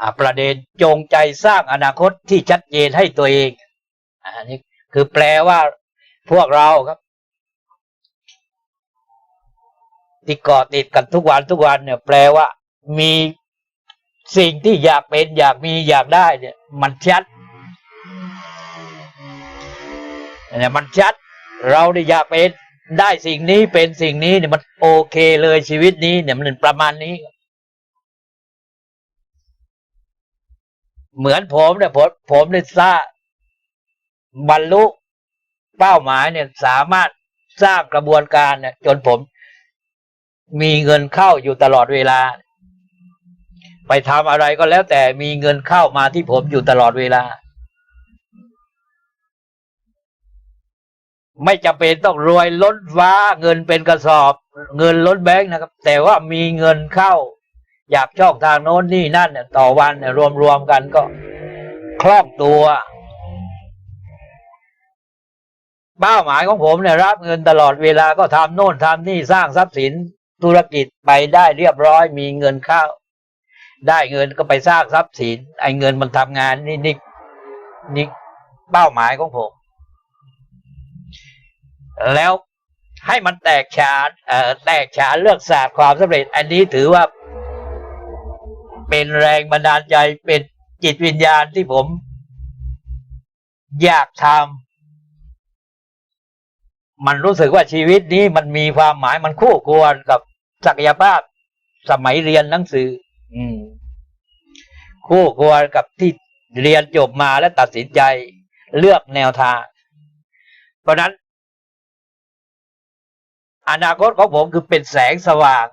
อ่าประเด็นจงใจสร้างอนาคตที่ชัดเจนให้ตัวเองอันนี้คือแปลว่าพวกเราครับที่เกาะติดกันทุกวันทุกวันเนี่ย แปลว่า มีสิ่งที่อยากเป็น อยากมีอยากได้ เนี่ย มันชัดเนี่ยมันชัด เราได้อยากเป็นได้สิ่งนี้เป็นสิ่งนี้เนี่ยมันโอเคเลยชีวิตนี้เนี่ยมันประมาณนี้ เหมือนผมเนี่ยผมผมได้สร้างบรรลุเป้าหมายเนี่ยสามารถสร้างกระบวนการเนี่ยจนผมมีเงินเข้าอยู่ตลอดเวลา ไปทำอะไรก็แล้วแต่มีเงินเข้ามาที่ผมอยู่ตลอดเวลา ไม่จำเป็นต้องรวยล้นฟ้า เงินเป็นกระสอบ เงินล้นแบงค์นะครับ แต่ว่ามีเงินเข้า อยากช่องทางโน้นนี่นั่นเนี่ยต่อวันเนี่ยรวมๆกันก็คล่องตัว เป้าหมายของผมเนี่ยรับเงินตลอดเวลาก็ทำโน่นทำนี่สร้างทรัพย์สินธุรกิจไปได้เรียบร้อยมีเงินเข้า ได้เงินก็ไปสร้างทรัพย์สิน ไอ้เงินมันทำงานนี่นี่นี่เป้าหมายของผม แล้วให้มันแตกฉานแตกฉานเลือกศาสตร์ความสำเร็จ อันนี้ถือว่า เป็นแรงบันดาลใจเป็นจิตวิญญาณที่ผม อยากทำมันรู้สึกว่าชีวิตนี้มันมีความหมายมันคู่ควรกับศักยภาพสมัยเรียนหนังสือ อืม คู่ควรกับที่เรียนจบมาและตัดสินใจเลือกแนวทาง เพราะนั้น อนาคตของผมคือเป็นแสงสว่าง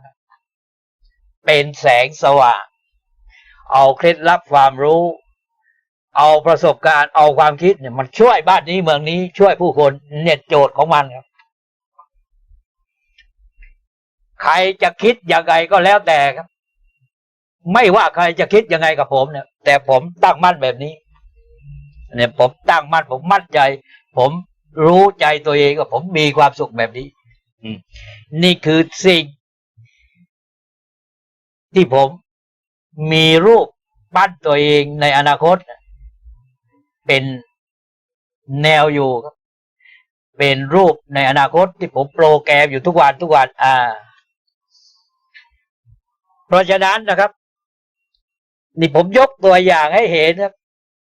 เป็นแสงสว่าง เอาเคล็ดลับความรู้ เอาประสบการณ์เอาความคิดเนี่ยมันช่วยบ้านนี้เมืองนี้ช่วยผู้คนเนี่ยโจทย์ของมันครับใครจะคิดยังไงก็แล้วแต่ครับ ไม่ว่าใครจะคิดยังไงกับผมเนี่ย แต่ผมตั้งมั่นแบบนี้ เนี่ยผมตั้งมั่นผมมั่นใจ ผมรู้ใจตัวเองว่าผมมีความสุขแบบนี้นี่คือสิ่ง ที่ผม มีรูปปั้นตัวเองในอนาคต เป็นแนวอยู่ครับเป็นรูปในอนาคตที่ผมโปรแกรมอยู่ทุกวันทุกวันอ่า เพราะฉะนั้นนะครับ นี่ผมยกตัวอย่างให้เห็นครับ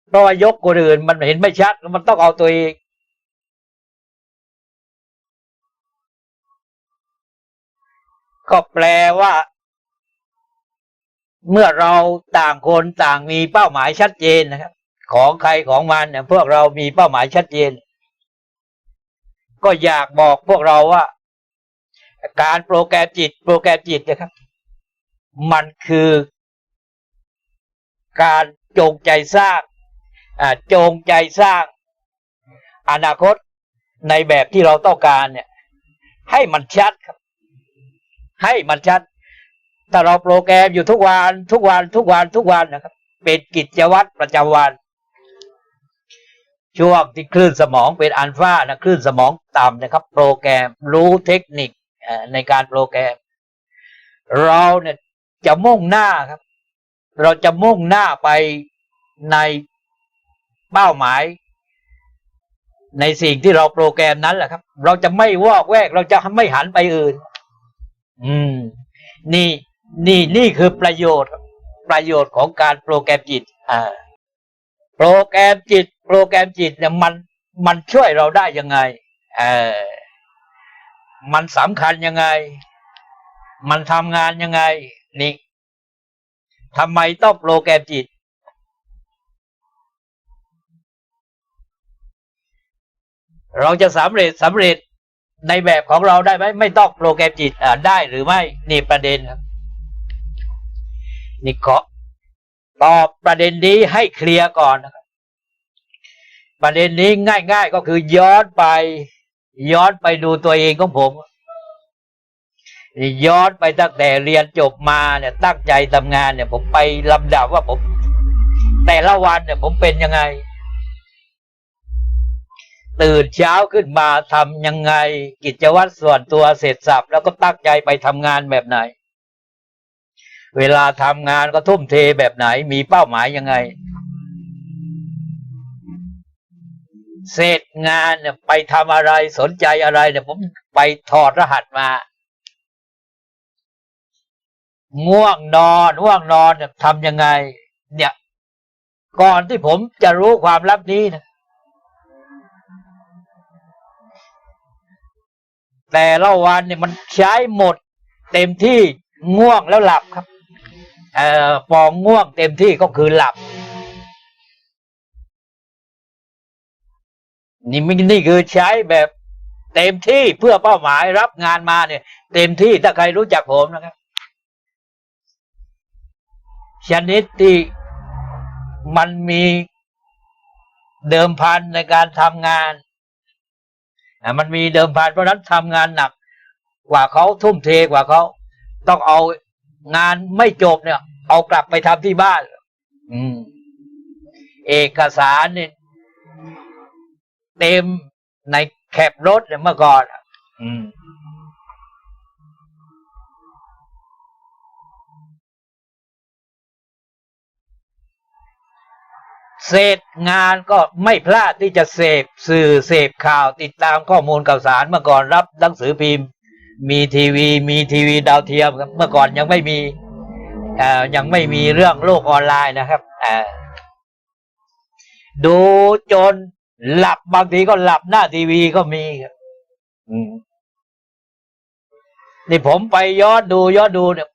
เพราะว่ายกคนอื่นมันเห็นไม่ชัด มันต้องเอาตัวเองก็แปลว่า เมื่อเราต่างคนต่างมีเป้าหมายชัดเจนนะครับ ของใครของมันเนี่ยพวกเรามีเป้าหมายชัดเจน ก็อยากบอกพวกเราว่า การโปรแกรมจิต โปรแกรมจิตนะครับ มันคือการจงใจสร้างจงใจสร้าง อนาคตในแบบที่เราต้องการเนี่ย ให้มันชัดครับ ให้มันชัด ถ้าเราโปรแกรมอยู่ทุกวันทุกวันทุกวันทุกวันนะครับ เป็นกิจวัตรประจำวัน ช่วงที่คลื่นสมองเป็นอัลฟานะคลื่นสมองต่ำนะครับ โปรแกรมรู้เทคนิคในการโปรแกรม เราเนี่ยจะมุ่งหน้าครับ เราจะมุ่งหน้าไปในเป้าหมาย ในสิ่งที่เราโปรแกรมนั้นแหละครับ เราจะไม่วอกแวก เราจะไม่หันไปอื่น อืม นี่ นี่นี่คือประโยชน์ประโยชน์ของการโปรแกรมจิต อ่า โปรแกรมจิต โปรแกรมจิตเนี่ยมันมันช่วยเราได้ยังไง เออ มันสำคัญยังไง มันทำงานยังไง นี่ทำไมต้องโปรแกรมจิต เราจะสำเร็จสำเร็จในแบบของเราได้ไหมไม่ต้องโปรแกรมจิตอ่าได้หรือไม่ นี่ประเด็นครับ นี่ขอตอบประเด็นนี้ให้เคลียร์ก่อนนะครับประเด็นนี้ง่าย ๆ ก็คือย้อนไป ย้อนไปดูตัวเองของผมนี่ย้อนไปตั้งแต่เรียนจบมาเนี่ยตั้งใจทำงานเนี่ย ผมไปลำดับว่าผม แต่ละวันเนี่ย ผมเป็นยังไง ตื่นเช้าขึ้นมาทำยังไง กิจวัตรส่วนตัวเสร็จสับแล้วก็ตั้งใจไปทำงานแบบไหน เวลาทำงานก็ทุ่มเทแบบไหน มีเป้าหมายยังไง เสร็จงานเนี่ยไปทำอะไรสนใจอะไรเนี่ยผมไปถอดรหัสมา ง่วงนอนง่วงนอนเนี่ยทำยังไง เนี่ย ก่อนที่ผมจะรู้ความลับนี้นะแต่ละวันเนี่ยมันใช้หมดเต็มที่ง่วงแล้วหลับครับ เอ่อพอง่วงเต็มที่ก็คือหลับ นี่มินี่คือใช้แบบเต็มที่เพื่อเป้าหมายรับงานมาเนี่ย เต็มที่ถ้าใครรู้จักผมนะครับ ชนิดที่มันมีเดิมพันในการทำงานอะมันมีเดิมพันเพราะนั้นทำงานหนัก กว่าเขาทุ่มเทกว่าเขา ต้องเอา งานไม่จบเนี่ย เอากลับไปทำที่บ้าน อืม เอกสารเนี่ยเต็มในแคปรถเนี่ยเมื่อก่อนอืมเสร็จงานก็ไม่พลาดที่จะเสพสื่อเสพข่าวติดตามข้อมูลข่าวสารเมื่อก่อนรับหนังสือพิมพ์ มีทีวีมีทีวีดาวเทียมครับเมื่อก่อนยังไม่มีอยังไม่มีเรื่องโลกออนไลน์นะครับดูจนหลับบางทีก็หลับหน้าทีวีก็มีครับนี่ผมไปย้อนดูย้อนดูเนี่ย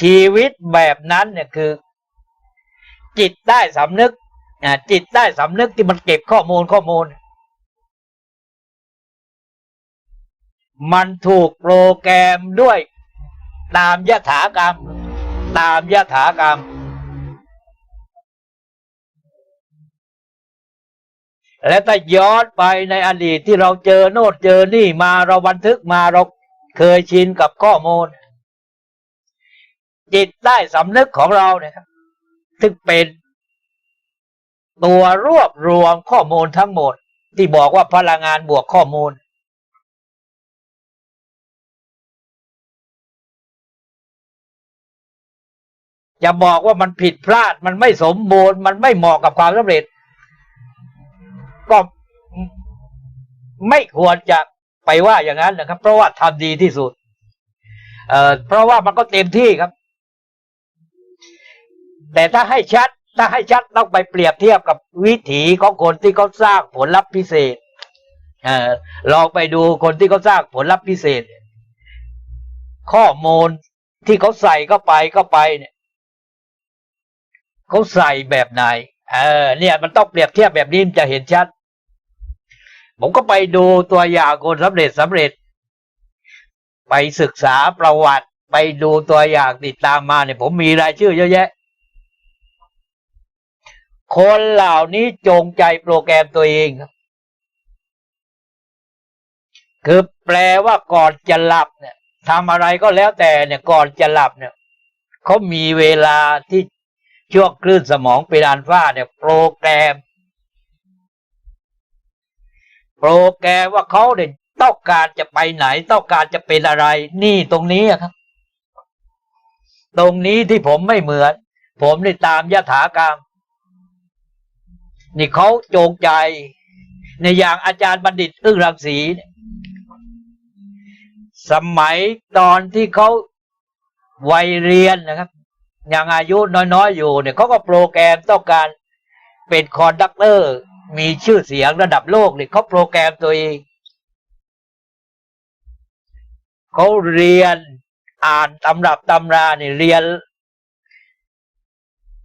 ชีวิตแบบนั้นเนี่ยคือ จิตใต้สำนึกจิตใต้สำนึกที่มันเก็บข้อมูลข้อมูล มันถูกโปรแกรมด้วย ตามยถากรรม ตามยถากรรม และถ้าย้อนไปในอดีตที่เราเจอโน่นเจอนี่มาเราบันทึกมาเราเคยชินกับข้อมูล จิตใต้สำนึกของเราเนี่ยครับซึ่งเป็นตัวรวบรวมข้อมูลทั้งหมด ที่บอกว่าพลังงานบวกข้อมูล จะบอกว่ามันผิดพลาด มันไม่สมบูรณ์ มันไม่เหมาะกับความสำเร็จ ก็ไม่ควรจะไปว่าอย่างนั้นนะครับ เพราะว่าทำดีที่สุด เอ่อเพราะว่ามันก็เต็มที่ครับ แต่ถ้าให้ชัด ถ้าให้ชัดต้องไปเปรียบเทียบกับวิถีของคนที่เขาสร้างผลลัพธ์พิเศษเออลองไปดูคนที่เขาสร้างผลลัพธ์พิเศษ ข้อมูลที่เขาใส่เข้าไปเข้าไปเนี่ย เขาใส่แบบไหน เออ เนี่ยมันต้องเปรียบเทียบแบบนี้มันจะเห็นชัด ผมก็ไปดูตัวอย่างคนสำเร็จสำเร็จ ไปศึกษาประวัติ ไปดูตัวอย่างติดตามมาเนี่ยผมมีรายชื่อเยอะแยะ คนเหล่านี้จงใจโปรแกรมตัวเองคือแปลว่าก่อนจะหลับเนี่ยทำอะไรก็แล้วแต่เนี่ยก่อนจะหลับเนี่ยเขามีเวลาที่ ช่วงคลื่นสมองเป็นอัลฟาเนี่ยโปรแกรม โปรแกรมว่าเขาเนี่ยต้องการจะไปไหน ต้องการจะเป็นอะไร นี่ตรงนี้อะครับ ตรงนี้ที่ผมไม่เหมือน ผมนี่ตามยถากรรม นี่เขาโจงใจ ในอย่างอาจารย์บัณฑิตอึ้งรังสีสมัยตอนที่เขาวัยเรียนนะครับ ยังอายุน้อยๆอยู่เนี่ยเขาก็โปรแกรมต้องการเป็นคอนดักเตอร์ มีชื่อเสียงระดับโลกเนี่ยเขาโปรแกรมตัวเองเขาเรียนอ่านตำรับตำราเนี่ยเรียน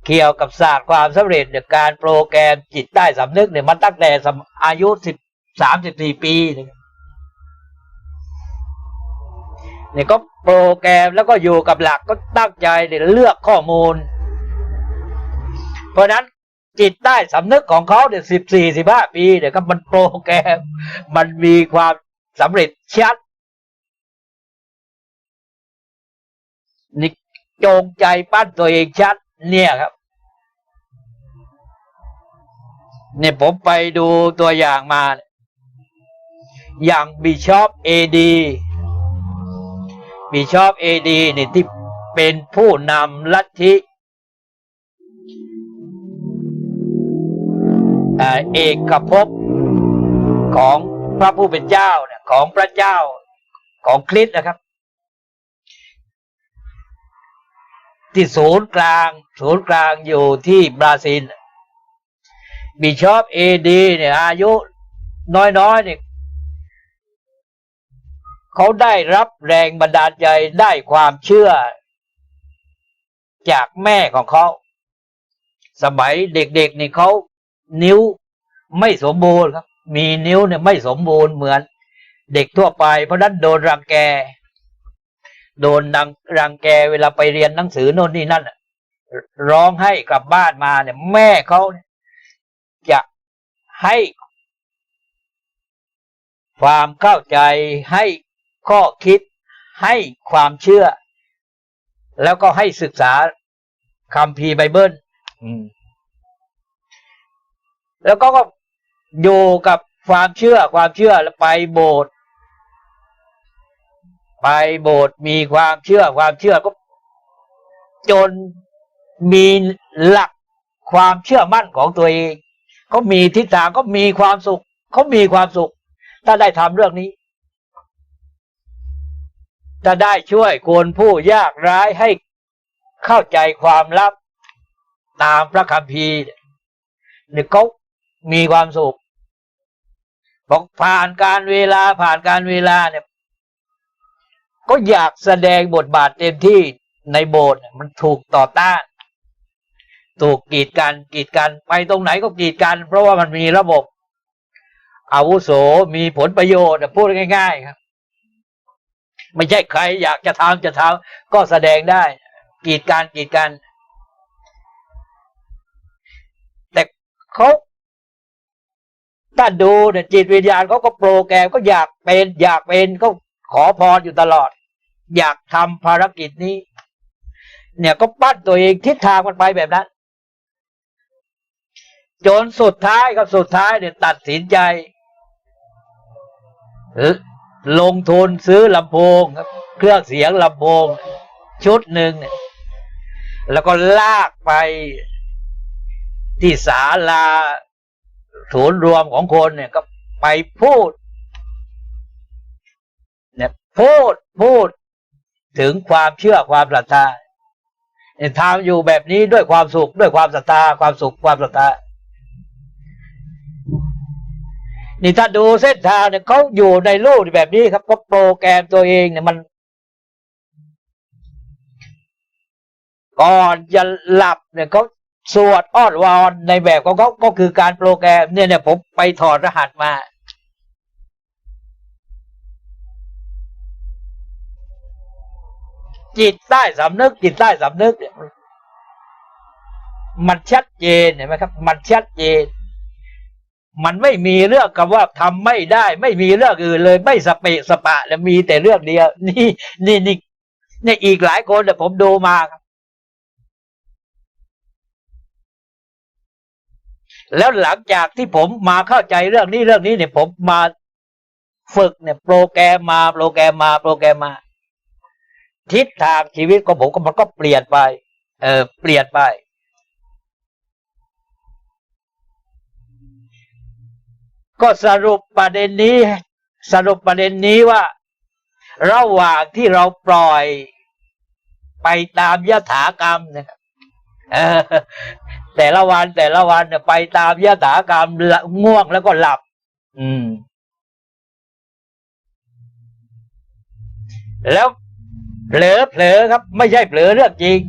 เกี่ยวกับศาสตร์ความสำเร็จเนี่ยการโปรแกรมจิตใต้สำนึกเนี่ยมันตั้งแต่อายุสิบสามสิบสี่ปีเนี่ย นี่ยก็โปรแกรมแล้วก็อยู่กับหลักก็ตั้งใจเนี่ยเลือกข้อมูล เพราะนั้นจิตใต้สำนึกของเขาเนี่ยสิบสี่สิบห้าปีเนี่ยวก็มันโปรแกรม มันมีความสำเร็จชัดนี่จงใจปั้นตัวเองชัด เนี่ยครับเนี่ยผมไปดูตัวอย่างมา อย่างบิชอปเอดี บิชอปเอดีเนี่ยที่เป็นผู้นำลัทธิเอกภพของพระผู้เป็นเจ้าเนี่ยของพระเจ้าของคริสต์นะครับ ที่ศูนย์กลาง ศูนย์กลางอยู่ที่บราซิลบิชอปเอดีเนี่ยอายุน้อยๆเนี่ย เขาได้รับแรงบันดาลใจได้ความเชื่อ จากแม่ของเขา สมัยเด็กๆนี่เขานิ้วไม่สมบูรณ์ครับ มีนิ้วเนี่ยไม่สมบูรณ์เหมือน เด็กทั่วไป เพราะนั้นโดนรังแก โดนดังรังแกเวลาไปเรียนหนังสือโน่นนี่นั่นน่ะร้องให้กลับบ้านมาเนี่ย แม่เขาเจะให้ความเข้าใจให้ ข้อคิดให้ความเชื่อ แล้วก็ให้ศึกษาคัมภีร์ไบเบิลอืมแล้วก็ก็อยู่กับความเชื่อความเชื่อแล้วไปโบสถ์ไปโบสถ์มีความเชื่อความเชื่อก็ จนมีหลักความเชื่อมั่นของตัวเองเขามีทิศทางก็มีความสุขเขามีความสุข ถ้าได้ทำเรื่องนี้ ถ้าได้ช่วยคนผู้ยากไร้ให้เข้าใจความลับตามพระคัมภีร์เนี่ยเขามีความสุขบอกผ่านการเวลาผ่านการเวลาเนี่ย ก็อยากแสดงบทบาทเต็มที่ในโบสถ์มันถูกต่อต้าน ถูกกีดกันกีดกันไปตรงไหนก็กีดกัน เพราะว่ามันมีระบบ อาวุโสมีผลประโยชน์พูดง่าย ๆ ครับ ไม่ใช่ใครอยากจะทำจะทำก็แสดงได้กีดกันกีดกัน แต่เขาถ้าดูเนี่ยจิตวิญญาณเขาก็โปรแกรมก็อยากเป็นอยากเป็นก็ขอพรอยู่ตลอด อยากทำภารกิจนี้ เนี่ยก็ปั้นตัวเองทิศทางมันไปแบบนั้นจนสุดท้ายกับสุดท้ายเนี่ยตัดสินใจ ลงทุนซื้อลำโพงครับเครื่องเสียงลำโพง ชุดหนึ่งเนี่ยแล้วก็ลากไปที่ศาลาศูนย์รวมของคนเนี่ยก็ไปพูด เนี่ยพูดพูดถึงความเชื่อความศรัทธาทำอยู่แบบนี้ด้วยความสุขด้วยความศรัทธาความสุขความศรัทธา นี่ถ้าดูเส้นทางเนี่ยเขาอยู่ในรูปแบบนี้ครับก็โปรแกรมตัวเองเนี่ยมัน ก่อนจะหลับเนี่ยเขาสวดอ้อนวอนในแบบของเขาก็คือการโปรแกรมเนี่ยเนี่ยผมไปถอดรหัสมาจิตใต้สำนึก จิตใต้สำนึกเนี่ยมันชัดเจนเห็นไหมครับ มันชัดเจน มันไม่มีเรื่องกับว่าทำไม่ได้ ไม่มีเรื่องอื่นเลย ไม่สเปะสปะแล้วมีแต่เรื่องเดียว นี่นี่นี่นี่อีกหลายคนแต่ผมดูมาครับแล้วหลังจากที่ผมมาเข้าใจเรื่องนี้เรื่องนี้เนี่ย ผมมาฝึกเนี่ย โปรแกรมมาโปรแกรมมาโปรแกรมมา ทิศทางชีวิตของผมก็มันก็เปลี่ยนไป เออเปลี่ยนไป ก็สรุปประเด็นนี้ สรุปประเด็นนี้ว่า ระหว่างที่เราปล่อยไปตามยถากรรมนะครับแต่ละวันแต่ละวันเนี่ยไปตามยถากรรมง่วงแล้วก็หลับ อืม แล้วเผลอเผลอครับ ไม่ใช่เผลอเรื่องจริง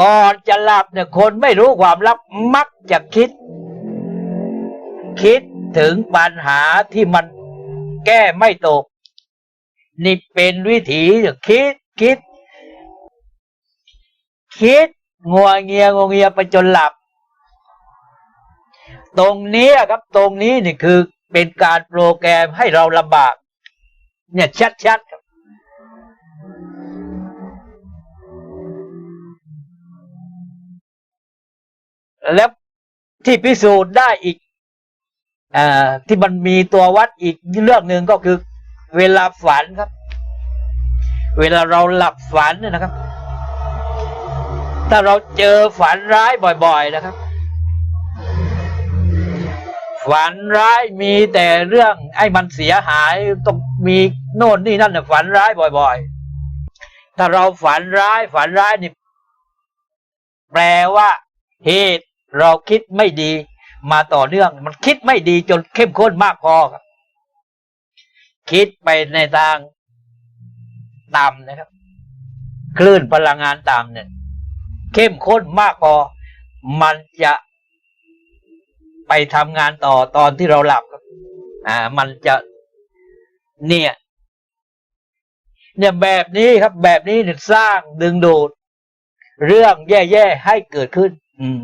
ก่อนจะหลับเนี่ยคนไม่รู้ความลับมักจะคิด คิดถึงปัญหาที่มันแก้ไม่ตก นี่เป็นวิถีคิดคิด คิดงัวเงียงัวเงียไปจนหลับ ตรงนี้ครับตรงนี้นี่คือเป็นการโปรแกรมให้เราลำบาก เนี่ยชัดๆครับแล้วที่พิสูจน์ได้อีก ที่มันมีตัววัดอีกเรื่องหนึ่งก็คือ เวลาฝันครับ เวลาเราหลับฝันเนี่ยนะครับ ถ้าเราเจอฝันร้ายบ่อยๆนะครับ ฝันร้ายมีแต่เรื่องไอ้มันเสียหายต้องมีโน่นนี่นั่นนะฝันร้ายบ่อย ๆ ถ้าเราฝันร้ายฝันร้ายนี่แปลว่าเหตุเราคิดไม่ดี มาต่อเนื่องมันคิดไม่ดีจนเข้มข้นมากพอครับ คิดไปในทางต่ำนะครับ คลื่นพลังงานต่ำเนี่ย เข้มข้นมากพอมันจะไปทำงานต่อตอนที่เราหลับครับ อ่า มันจะเนี่ย เนี่ยแบบนี้ครับ แบบนี้เนี่ยสร้างดึงดูด เรื่องแย่ๆให้เกิดขึ้น อืม